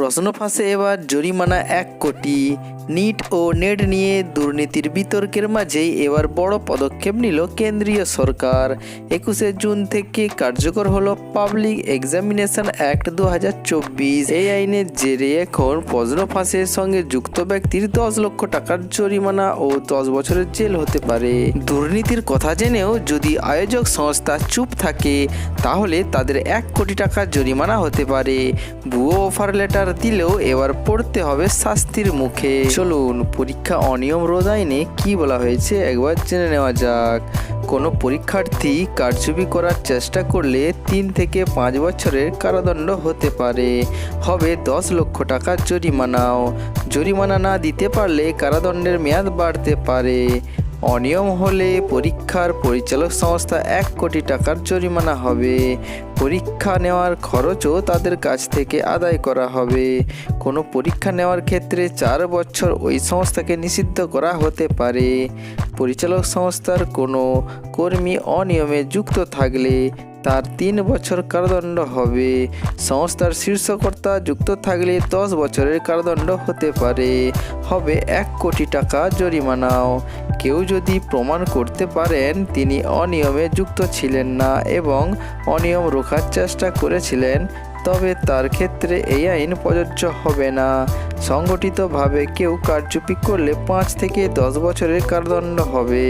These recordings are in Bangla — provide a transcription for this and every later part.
প্রশ্ন ফাঁসে এবার জরিমানা এক কোটি। নিট ও নেট নিয়ে দুর্নীতির বিতর্কের মাঝেই এবার বড় পদক্ষেপ নিল কেন্দ্রীয় সরকার। একুশে জুন থেকে কার্যকর হলো পাবলিক এক্সামিনেশন অ্যাক্ট দু হাজার চব্বিশ। এই আইনের জেরে এখন প্রশ্ন ফাঁসের সঙ্গে যুক্ত ব্যক্তির দশ লক্ষ টাকার জরিমানা ও দশ বছরের জেল হতে পারে। দুর্নীতির কথা জেনেও যদি আয়োজক সংস্থা চুপ থাকে, তাহলে তাদের এক কোটি টাকার জরিমানা হতে পারে। ভুয়ো অফার লেটার দিলেও এবার পড়তে হবে শাস্তির মুখে। চলুন, পরীক্ষা অনিয়ম রোধ আইনে কি বলা হয়েছে একবার জেনে নেওয়া যাক। কোনো পরীক্ষার্থী কারচুপি করার চেষ্টা করলে তিন থেকে পাঁচ বছরের কারাদণ্ড হতে পারে। হবে দশ লক্ষ টাকার জরিমানাও। জরিমানা না দিতে পারলে কারাদণ্ডের মেয়াদ বাড়তে পারে। অনিয়ম হলে পরীক্ষার পরিচালক সংস্থা এক কোটি টাকার জরিমানা হবে। পরীক্ষা নেওয়ার খরচও তাদের কাছ থেকে আদায় করা হবে। কোনো পরীক্ষা নেওয়ার ক্ষেত্রে চার বছর ওই সংস্থাকে নিষিদ্ধ করা হতে পারে। পরিচালক সংস্থার কোনো কর্মী অনিয়মে যুক্ত থাকলে তার তিন বছর কারাদণ্ড হবে। সংস্থার শীর্ষকর্তা যুক্ত থাকলে দশ বছরের কারাদণ্ড হতে পারে। হবে এক কোটি টাকা জরিমানাও। কেউ যদি প্রমাণ করতে পারেন, তিনি অনিয়মে যুক্ত ছিলেন না এবং অনিয়ম রোখার চেষ্টা করেছিলেন, তবে তার ক্ষেত্রে এই আইন প্রযোজ্য হবে না। সংগঠিতভাবে কেউ কারচুপি করলে পাঁচ থেকে দশ বছরের কারাদণ্ড হবে।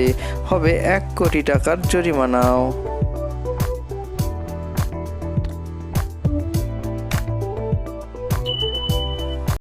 হবে এক কোটি টাকার জরিমানাও।